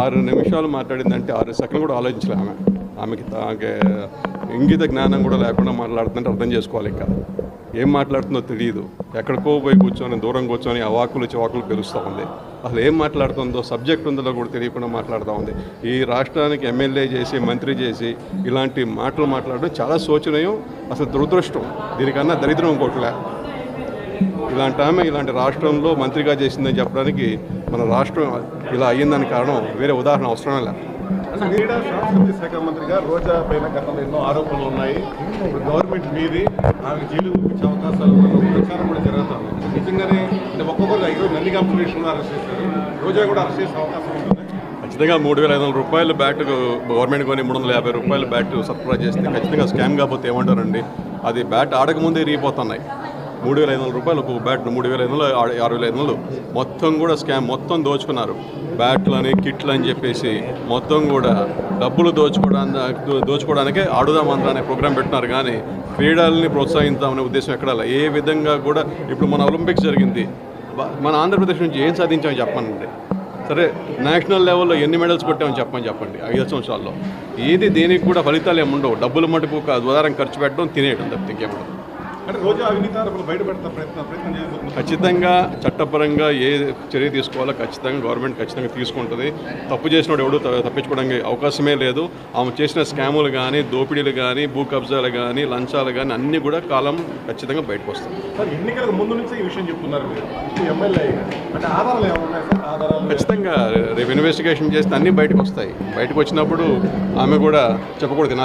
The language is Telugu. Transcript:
ఆరు నిమిషాలు మాట్లాడిందంటే ఆరు సెకండ్ కూడా ఆలోచించలే ఆమె. ఆమెకి తాగే ఇంగిత జ్ఞానం కూడా లేకుండా మాట్లాడుతుందంటే అర్థం చేసుకోవాలి ఇంకా. ఏం మాట్లాడుతుందో తెలియదు ఎక్కడికో పోయి కూర్చొని దూరం కూర్చొని అవాకులు చివాకులు పెరుస్తూ ఉంది. అసలు ఏం మాట్లాడుతుందో సబ్జెక్ట్ ఉందో కూడా తెలియకుండా మాట్లాడుతూ ఉంది. ఈ రాష్ట్రానికి ఎమ్మెల్యే చేసి మంత్రి చేసి ఇలాంటి మాటలు మాట్లాడడం చాలా శోచనీయం అసలు దురదృష్టం. దీనికన్నా దరిద్రం ఇంకోట్లే ఇలాంటి ఆమె ఇలాంటి రాష్ట్రంలో మంత్రిగా చేసిందని చెప్పడానికి మన రాష్ట్రం ఇలా అయ్యిందని కారణం వేరే ఉదాహరణ అవసరమే లేదు. అంటే క్రీడా సంస్కృతి శాఖ మంత్రిగా రోజా పైన గతంలో ఎన్నో ఆరోపణలు ఉన్నాయి. ఇప్పుడు గవర్నమెంట్ మీది ఆమె జైలు పంపించే అవకాశాలు ప్రచారం కూడా జరుగుతుంది. నిజంగానే అంటే ఒక్కొక్కరు ఈరోజు నందిగాం విషయంలో అరెస్ట్ చేశారు. రోజా కూడా అరెస్ట్ చేసే అవకాశం ఉంటుంది? ఖచ్చితంగా మూడు వేల ఐదు వందల రూపాయలు బ్యాట్ గవర్నమెంట్ కొని మూడు వందల యాభై రూపాయలు బ్యాట్ సరఫరా చేస్తే ఖచ్చితంగా స్కామ్ కాకపోతే ఏమంటారండి? అది బ్యాట్ ఆడకముందే ఇరిగిపోతున్నాయి. మూడు వేల ఐదు వందల రూపాయలు ఒక్కొక్క బ్యాట్ మూడు వేల ఐదు వందలు ఆరు వేల ఐదు వందలు. మొత్తం కూడా స్కామ్ మొత్తం దోచుకున్నారు. బ్యాట్లని కిట్లు అని చెప్పేసి మొత్తం కూడా డబ్బులు దోచుకోవడానికి దోచుకోవడానికే ఆడుదాం అనే ప్రోగ్రాం పెట్టినారు. కానీ క్రీడల్ని ప్రోత్సహిద్దామనే ఉద్దేశం ఎక్కడ ఏ విధంగా కూడా ఇప్పుడు మన ఒలింపిక్స్ జరిగింది. మన ఆంధ్రప్రదేశ్ నుంచి ఏం సాధించామని చెప్పనండి. సరే నేషనల్ లెవెల్లో ఎన్ని మెడల్స్ కొట్టామని చెప్పమని చెప్పండి. ఐదు సంవత్సరాల్లో ఏది దేనికి కూడా ఫలితాలు ఏముండవు ఉండవు. డబ్బులు మటుకు ఒక ఉదాహరణ ఖర్చు పెట్టడం తినేయడం తప్పితే ఇంకేముండదు ఖచ్చితంగా చట్టపరంగా ఏ చర్య తీసుకోవాలో ఖచ్చితంగా గవర్నమెంట్ ఖచ్చితంగా తీసుకుంటుంది. తప్పు చేసినోడు ఎవడు తప్పించుకోవడానికి అవకాశమే లేదు. ఆమె చేసిన స్కాములు కానీ దోపిడీలు కానీ భూ కబ్జాలు కానీ లంచాలు కానీ అన్నీ కూడా కాలం ఖచ్చితంగా బయటకు వస్తాయి ఎన్నికలకు ముందు నుంచే ఈ విషయం చెప్తున్నారు ఖచ్చితంగా రేపు ఇన్వెస్టిగేషన్ చేస్తే అన్నీ బయటకు వస్తాయి బయటకు వచ్చినప్పుడు ఆమె కూడా చెప్పకూడదు